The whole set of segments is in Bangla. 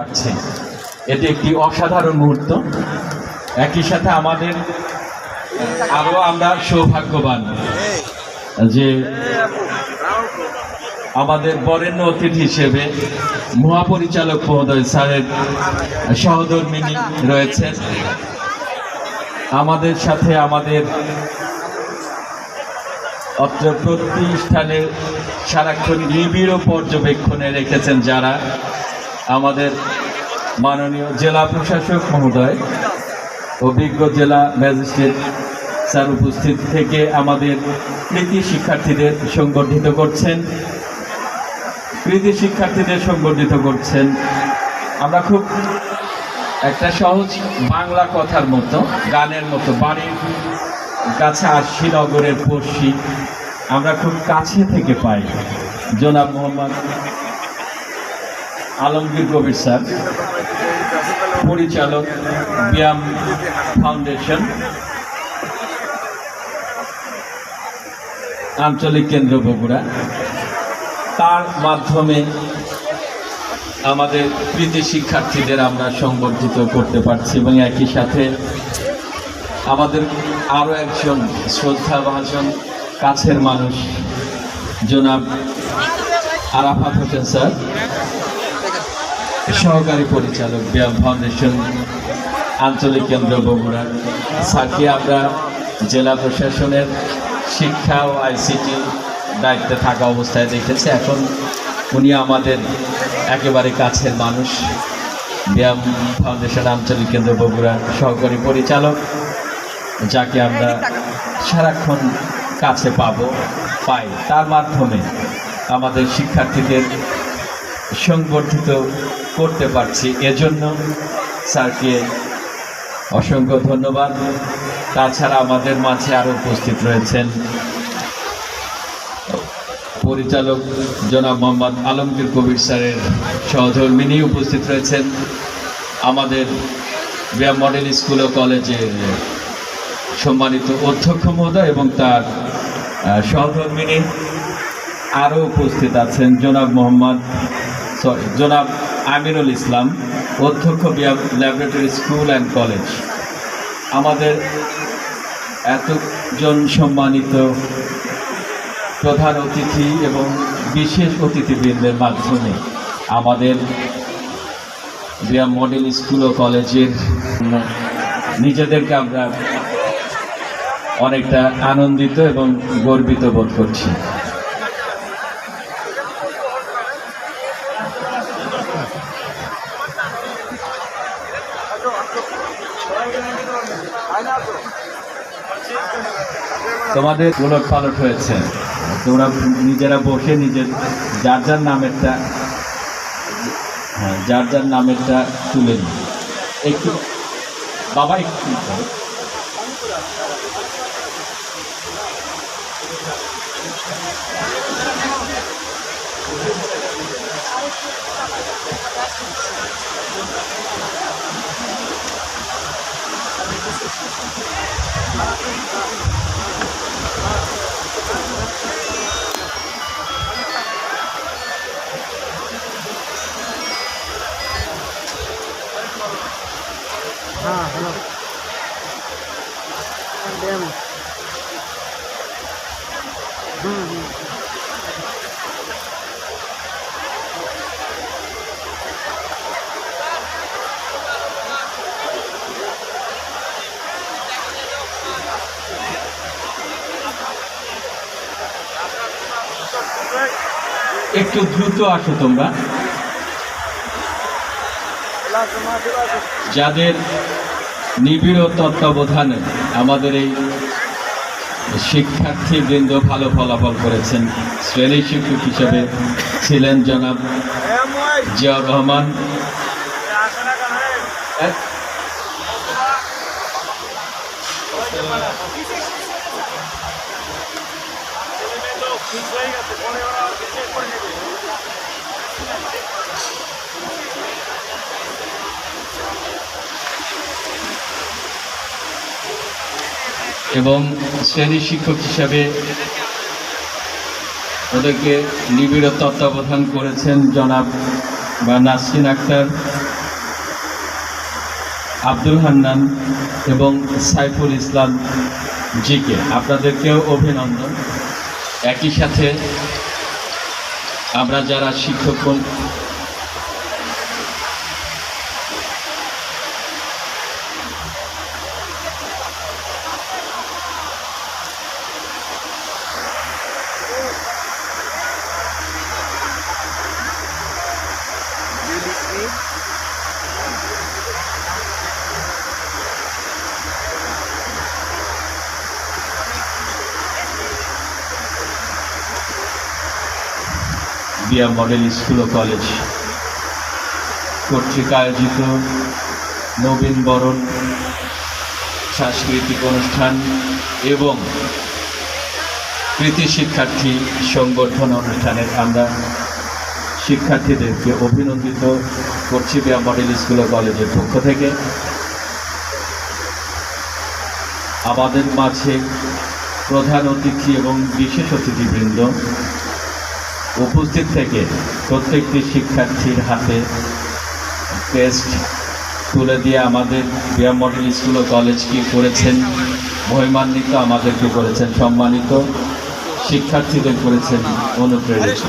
পারছে এটি একটি অসাধারণ মুহূর্ত। একই সাথে আমাদের আরও আমরা সৌভাগ্যবান যে আমাদের বরেণ্য অতিথি হিসেবে মহাপরিচালক মহোদয় স্যারের সহধর্মিনী রয়েছেন। আমাদের সাথে আমাদের অত্র প্রতিষ্ঠানের সারাক্ষণ নিবিড় পর্যবেক্ষণে রেখেছেন যারা। আমাদের মাননীয় জেলা প্রশাসক মহোদয় অভিজ্ঞ জেলা ম্যাজিস্ট্রেট স্যার উপস্থিত থেকে আমাদের কৃতি শিক্ষার্থীদের সংগঠিত করছেন। কৃতি শিক্ষার্থীদের সংগঠিত করছেন। আমরা খুব একটা সহজ বাংলা কথার মতো, গানের মতো বাড়ির কাছে আসছি নগরের পড়শি। আমরা খুব কাছে থেকে পাই। জনাব মোহাম্মদ আলমগীর কবির স্যার, পরিচালক ব্যায়াম ফাউন্ডেশন, আঞ্চলিক কেন্দ্র বগুড়া। তার মাধ্যমে আমাদের কৃতি শিক্ষার্থীদের আমরা সংবর্ধিত করতে পারছি এবং একই সাথে আমাদের আরও একজন শ্রদ্ধাভাজন কাছের মানুষ, জনাব আরাফাত হোসেন স্যার। সহকারী পরিচালক ব্যায়াম ফাউন্ডেশন, আঞ্চলিক কেন্দ্র বগুড়া। স্যারকে আমরা জেলা প্রশাসনের শিক্ষা ও আইসিটি দায়িত্বে থাকা অবস্থায় দেখেছি। এখন উনি আমাদের একেবারে কাছের মানুষ। ব্যায়াম ফাউন্ডেশন, আঞ্চলিক কেন্দ্র বগুড়ার সহকারী পরিচালক, যাকে আমরা সারাক্ষণ কাছে পাব, পাই। তার মাধ্যমে আমাদের শিক্ষার্থীদের সংগঠিত করতে পারছি। এজন্য স্যারকে অসংখ্য ধন্যবাদ। তাছাড়া আমাদের মাঝে আরও উপস্থিত রয়েছেন পরিচালক জনাব মোহাম্মদ আলমগীর কবির স্যারের সহধর্মিনী উপস্থিত রয়েছেন। আমাদের ব্যায়াম মডেল স্কুল ও কলেজের সম্মানিত অধ্যক্ষ মহোদয় এবং তার সহধর্মিনী আরও উপস্থিত আছেন। জনাব মোহাম্মদ, সরি, জনাব আমিনুল ইসলাম, অধ্যক্ষ ল্যাবরেটরি স্কুল অ্যান্ড কলেজ। আমাদের এতজন সম্মানিত প্রধান অতিথি এবং বিশেষ অতিথিবৃন্দের মাধ্যমে আমাদের ব্যায়াম মডেল স্কুল ও কলেজের নিজেদেরকে আমরা অনেকটা আনন্দিত এবং গর্বিত বোধ করছি। তোমাদের উলট পালট হয়েছে। তোমরা নিজেরা বসে নিজের যার যার নামেরটা হ্যাঁ যার যার নামেরটা তুলে নিই একটু বাবা একটু করো। हाँ একটু দ্রুত আসো তোমরা। যাদের নিবিড় তত্ত্বাবধানে আমাদের এই শিক্ষার্থীবৃন্দ ভালো ফলাফল করেছেন, শ্রেণি শিক্ষক হিসেবে ছিলেন জনাব জিয়াউর রহমান। এবং শ্রেণি শিক্ষক হিসাবে ওদেরকে নিবিড় তত্ত্বাবধান করেছেন জনাব বা নাসরিন আক্তার, আব্দুল হান্নান এবং সাইফুল ইসলাম জিকে। আপনাদেরকেও অভিনন্দন। একই সাথে আমরা যারা শিক্ষক বিয়া মডেল স্কুল ও কলেজ কর্তৃক আয়োজিত নবীন বরণ, সাংস্কৃতিক অনুষ্ঠান এবং কৃতি শিক্ষার্থী সংগঠন অনুষ্ঠানের আমরা শিক্ষার্থীদেরকে অভিনন্দিত করছি বিয়া মডেল স্কুল ও কলেজের পক্ষ থেকে। আমাদের মাঝে প্রধান অতিথি এবং বিশেষ অতিথিবৃন্দ উপস্থিত থেকে প্রত্যেকটি শিক্ষার্থীর হাতে টেস্ট তুলে দিয়ে আমাদের বিয়া মডেল স্কুল ও কলেজকে করেছেন, মহিমান্বিত আমাদেরকে করেছেন, সম্মানিত শিক্ষার্থীদের করেছেন অনুপ্রেরিত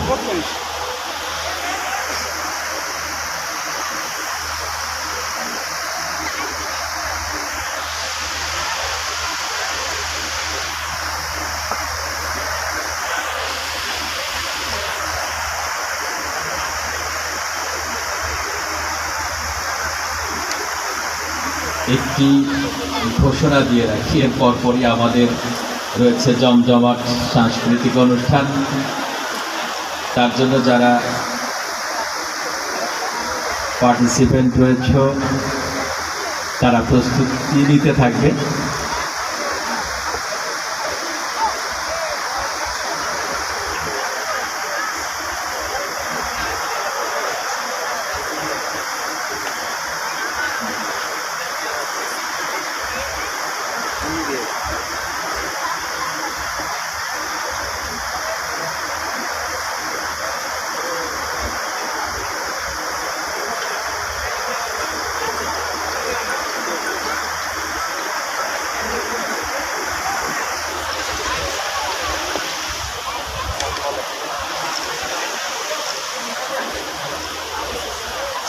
একটি ঘোষণা দিয়ে রাখি। এর পরপরই আমাদের রয়েছে জমজমাট সাংস্কৃতিক অনুষ্ঠান। তার জন্য যারা পার্টিসিপেন্ট রয়েছে, তারা প্রস্তুতি নিতে থাকবে।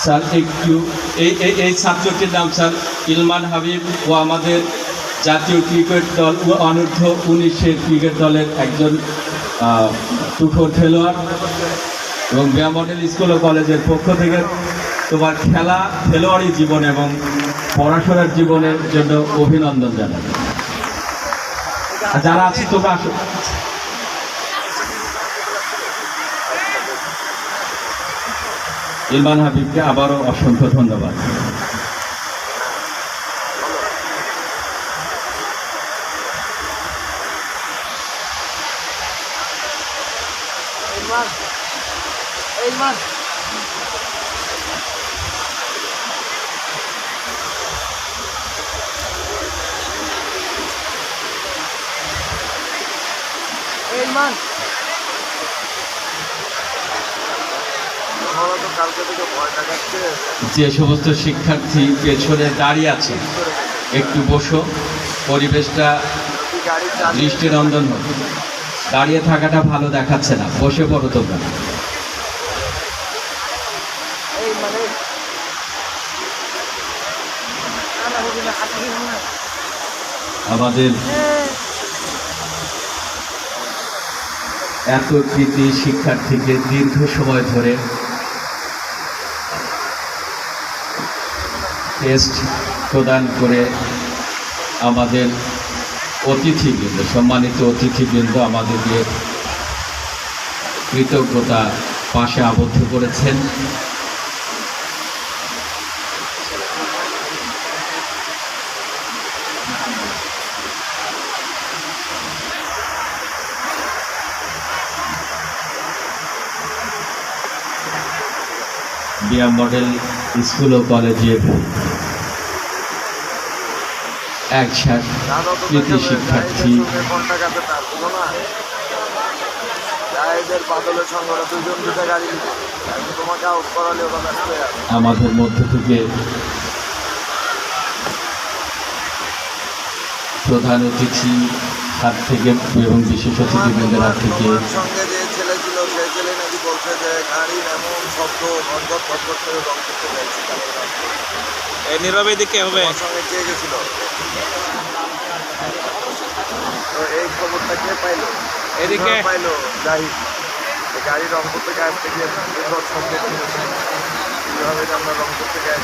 স্যার একটু এই এই এই ছাত্রটির নাম স্যার ইলমান হাবিব ও আমাদের জাতীয় ক্রিকেট দল ও অনূর্ধ্ব উনিশের ক্রিকেট দলের একজন আহ, খেলোয়াড় এবং বিয়া মডেল স্কুল ও কলেজের পক্ষ থেকে তোমার খেলা খেলোয়াড়ি জীবন এবং পড়াশোনার জীবনের জন্য অভিনন্দন জানাই। যারা আছে তোমরা ইলমান হাবিবকে আবারও অসংখ্য ধন্যবাদ। এইমান এইমান এইমান ওরা তো কালকে থেকে ভয় দেখাচ্ছে যে সমস্ত শিক্ষার্থী পেছনে দাঁড়িয়ে আছে একটু বসো পরিবেশটা দৃষ্টিনন্দন হোক। দাঁড়িয়ে থাকাটা ভালো দেখাচ্ছে না বসে পড়ো তোমরা। মানে আমাদের এত কৃতি শিক্ষার্থীকে দীর্ঘ সময় ধরে টেস্ট প্রদান করে আমাদের অতিথিবৃন্দ সম্মানিত অতিথিবৃন্দ আমাদেরকে কৃতজ্ঞতা পাশে আবদ্ধ করেছেন। বিয়া মডেল স্কুল ও কলেজের এক তো শিক্ষার্থী। আমাদের মধ্য থেকে প্রধান অতিথি হাত থেকে এবং বিশেষ অতিথিবৃন্দের হাত থেকে তোমার সঙ্গে যে ছেলে ছিল সেই বলছে যে গাড়ির এমন শব্দ ঘটঘট ঘটঘট করে রং করতে চাইছি এই নীরবে দিকে হবে। সঙ্গে কে গেছিল? তো এই খবরটা কে পাইলো? এদিকে। পাইলো জাহিদ যে গাড়ি রং করতে গিয়ে থেকে শব্দ কীভাবে আমরা রং করতে গিয়ে